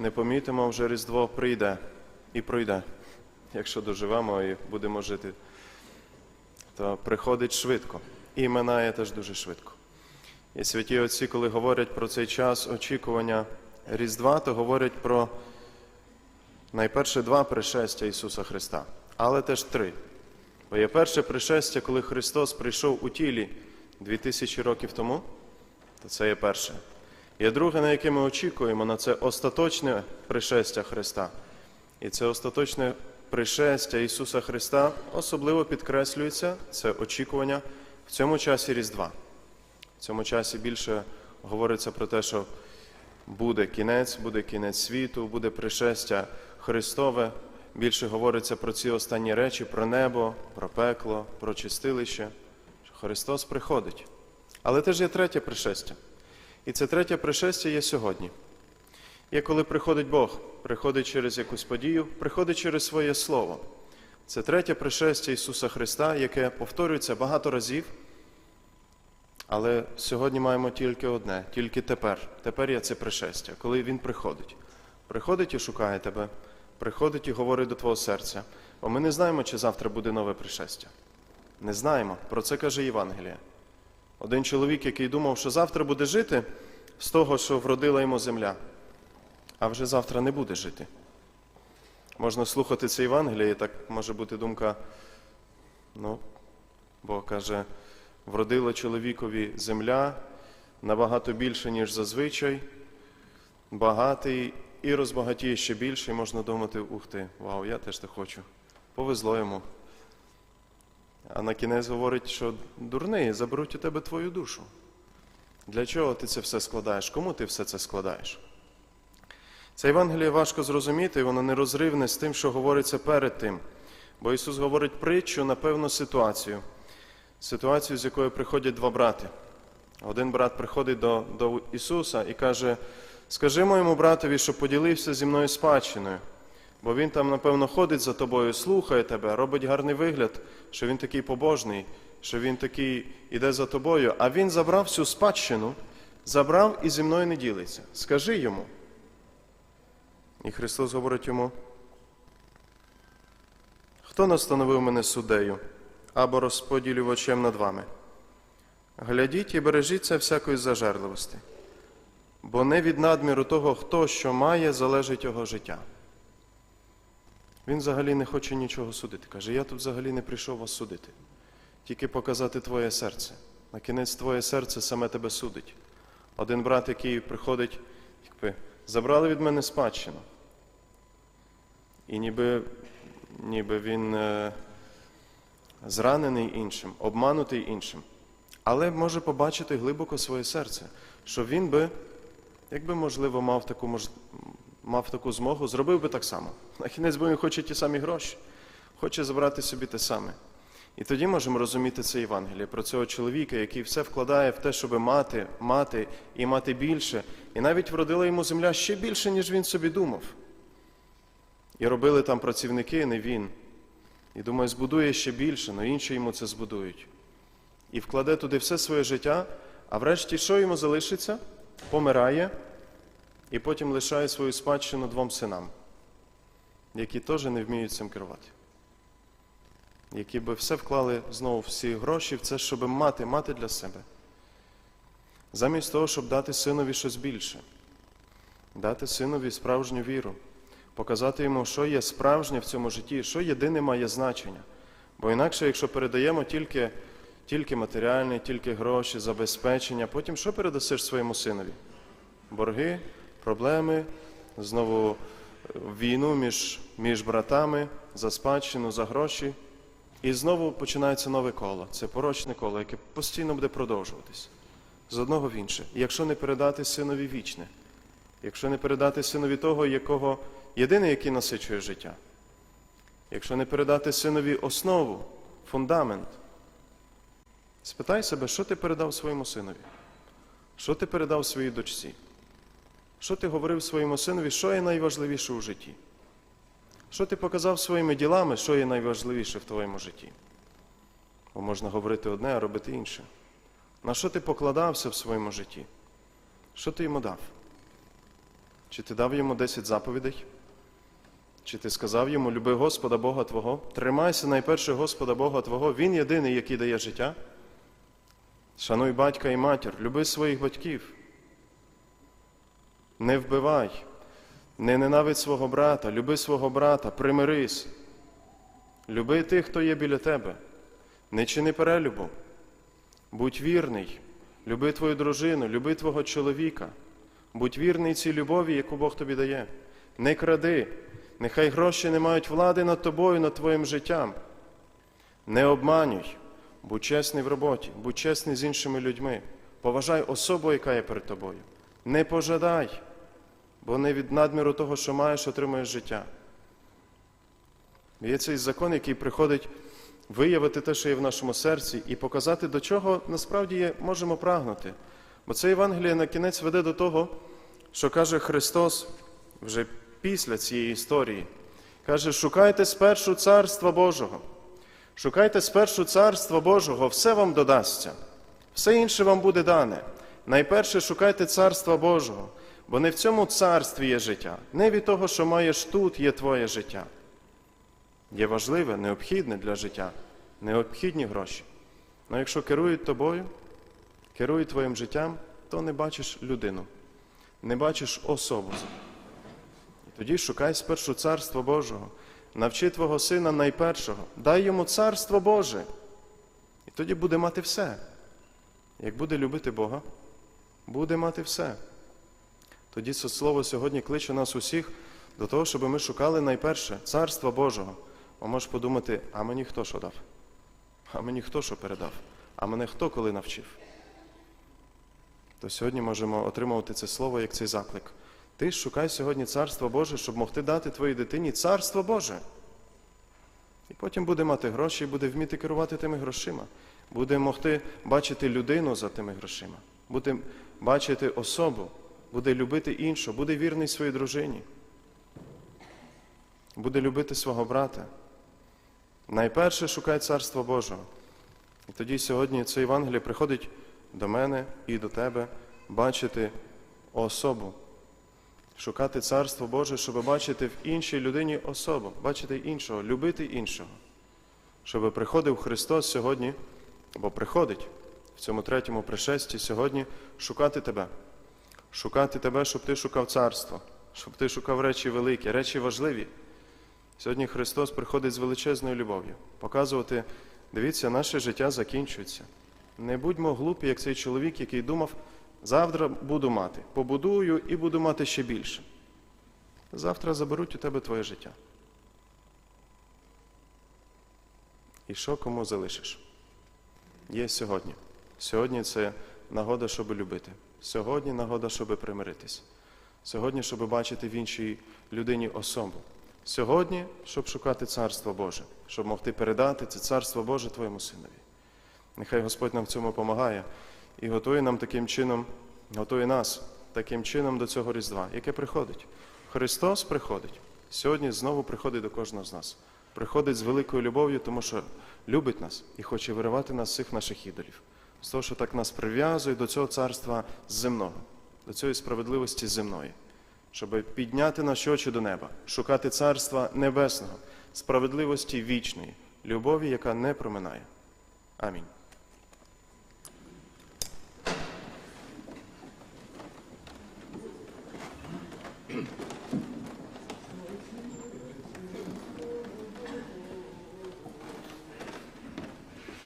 не помітимо, вже Різдво прийде і пройде. Якщо доживемо і будемо жити, то приходить швидко і минає теж дуже швидко. І святі отці, коли говорять про цей час очікування Різдва, то говорять про найперше два пришестя Ісуса Христа, але теж три. Бо є перше пришестя, коли Христос прийшов у тілі 2000 років тому, то це є перше. Є друге, на яке ми очікуємо, на це остаточне пришестя Христа. І це остаточне пришестя Ісуса Христа особливо підкреслюється, це очікування в цьому часі Різдва. В цьому часі більше говориться про те, що буде кінець, буде кінець світу, буде пришестя Христове. Більше говориться про ці останні речі, про небо, про пекло, про чистилище, Христос приходить. Але теж є третє пришестя. І це третє пришестя є сьогодні. Є коли приходить Бог, приходить через якусь подію, приходить через своє Слово. Це третє пришестя Ісуса Христа, яке повторюється багато разів. Але сьогодні маємо тільки одне, тільки тепер. Тепер є це пришестя, коли Він приходить. Приходить і шукає тебе, приходить і говорить до твого серця. Бо ми не знаємо, чи завтра буде нове пришестя. Не знаємо. Про це каже Євангелія. Один чоловік, який думав, що завтра буде жити з того, що вродила йому земля, а вже завтра не буде жити. Можна слухати це Євангеліє, так може бути думка, ну, Бог каже, вродила чоловікові земля набагато більше, ніж зазвичай, багатий і розбагатіє ще більше, і можна думати, ух ти, вау, я теж так хочу. Повезло йому. А на кінець говорить, що дурний, заберуть у тебе твою душу. Для чого ти це все складаєш? Кому ти все це складаєш? Це Євангеліє важко зрозуміти, і воно нерозривне з тим, що говориться перед тим. Бо Ісус говорить притчу на певну ситуацію, ситуацію, з якою приходять два брати. Один брат приходить до, до Ісуса і каже: Скажи моєму братові, щоб поділився зі мною спадщиною. Бо він там, напевно, ходить за тобою, слухає тебе, робить гарний вигляд, що він такий побожний, що він такий іде за тобою, а він забрав всю спадщину, забрав і зі мною не ділиться. Скажи йому. І Христос говорить йому, хто настановив мене суддею або розподілювачем над вами? Глядіть і бережіться всякої зажерливості, бо не від надміру того, хто що має, залежить його життя. Він взагалі не хоче нічого судити. Каже, я тут взагалі не прийшов вас судити, тільки показати твоє серце. На кінець твоє серце саме тебе судить. Один брат, який приходить, якби, забрали від мене спадщину. І ніби, ніби він е, зранений іншим, обманутий іншим, але може побачити глибоко своє серце, що він би, якби можливо, мав таку мож... мав таку змогу, зробив би так само. На кінець бо він хоче ті самі гроші, хоче забрати собі те саме. І тоді можемо розуміти це Євангеліє про цього чоловіка, який все вкладає в те, щоб мати, мати і мати більше. І навіть вродила йому земля ще більше, ніж він собі думав. І робили там працівники, не він. І думаю, збудує ще більше, але інші йому це збудують. І вкладе туди все своє життя, а врешті, що йому залишиться? Помирає і потім лишає свою спадщину двом синам, які теж не вміють цим керувати. Які би все вклали знову всі гроші в це, щоб мати, мати для себе. Замість того, щоб дати синові щось більше, дати синові справжню віру показати йому, що є справжнє в цьому житті, що єдине має значення. Бо інакше, якщо передаємо тільки, тільки матеріальне, тільки гроші, забезпечення, потім що передасиш своєму синові? Борги, проблеми, знову війну між, між братами за спадщину, за гроші. І знову починається нове коло. Це порочне коло, яке постійно буде продовжуватись з одного в інше. Якщо не передати синові вічне, якщо не передати синові того, якого єдиний, який насичує життя. Якщо не передати синові основу, фундамент, спитай себе, що ти передав своєму синові? Що ти передав своїй дочці? Що ти говорив своєму синові, що є найважливіше у житті? Що ти показав своїми ділами, що є найважливіше в твоєму житті? Бо можна говорити одне, а робити інше. На що ти покладався в своєму житті? Що ти йому дав? Чи ти дав йому 10 заповідей? Чи ти сказав йому, люби Господа Бога Твого, тримайся найперше Господа Бога Твого, Він єдиний, який дає життя. Шануй батька і матір, люби своїх батьків. Не вбивай, не ненавидь свого брата, люби свого брата, примирись. Люби тих, хто є біля тебе. Не чини перелюбу. Будь вірний, люби твою дружину, люби твого чоловіка. Будь вірний цій любові, яку Бог тобі дає. Не кради, нехай гроші не мають влади над тобою, над твоїм життям. Не обманюй, будь чесний в роботі, будь чесний з іншими людьми. Поважай особу, яка є перед тобою. Не пожадай, бо не від надміру того, що маєш, отримуєш життя. Є цей закон, який приходить виявити те, що є в нашому серці, і показати, до чого насправді можемо прагнути. Бо це Євангеліє на кінець веде до того, що каже Христос вже після цієї історії. Каже, шукайте спершу Царства Божого. Шукайте спершу Царства Божого, все вам додасться, все інше вам буде дане. Найперше шукайте Царства Божого, бо не в цьому царстві є життя, не від того, що маєш тут, є твоє життя. Є важливе, необхідне для життя, необхідні гроші. Але якщо керують тобою, керують твоїм життям, то не бачиш людину, не бачиш особу. І тоді шукай спершу Царство Божого, навчи твого сина найпершого, дай йому Царство Боже. І тоді буде мати все. Як буде любити Бога, буде мати все. Тоді це слово сьогодні кличе нас усіх до того, щоб ми шукали найперше Царства Божого. Бо можеш подумати, а мені хто що дав? А мені хто що передав? А мене хто коли навчив? То сьогодні можемо отримувати це слово як цей заклик. Ти шукай сьогодні Царство Боже, щоб могти дати твоїй дитині Царство Боже. І потім буде мати гроші і буде вміти керувати тими грошима. Буде могти бачити людину за тими грошима, буде бачити особу, буде любити іншого, буде вірний своїй дружині, буде любити свого брата. Найперше шукай Царство Божого. І тоді сьогодні це Євангеліє приходить до мене і до тебе бачити особу, шукати Царство Боже, щоб бачити в іншій людині особу, бачити іншого, любити іншого, щоб приходив Христос сьогодні, бо приходить в цьому третьому пришесті сьогодні шукати тебе, шукати тебе, щоб ти шукав царство, щоб ти шукав речі великі, речі важливі. Сьогодні Христос приходить з величезною любов'ю, показувати, дивіться, наше життя закінчується. Не будьмо глупі, як цей чоловік, який думав, завтра буду мати, побудую і буду мати ще більше. Завтра заберуть у тебе твоє життя. І що кому залишиш? Є сьогодні. Сьогодні це нагода, щоб любити. Сьогодні нагода, щоб примиритись. Сьогодні, щоб бачити в іншій людині особу. Сьогодні, щоб шукати Царство Боже, щоб могти передати це Царство Боже Твоєму Синові. Нехай Господь нам в цьому допомагає і готує нам таким чином, готує нас таким чином до цього Різдва, яке приходить. Христос приходить. Сьогодні знову приходить до кожного з нас. Приходить з великою любов'ю, тому що любить нас і хоче виривати нас з цих наших ідолів. З того, що так нас прив'язує до цього царства земного, до цієї справедливості земної щоб підняти наші очі до неба, шукати царства небесного, справедливості вічної, любові, яка не проминає. Амінь.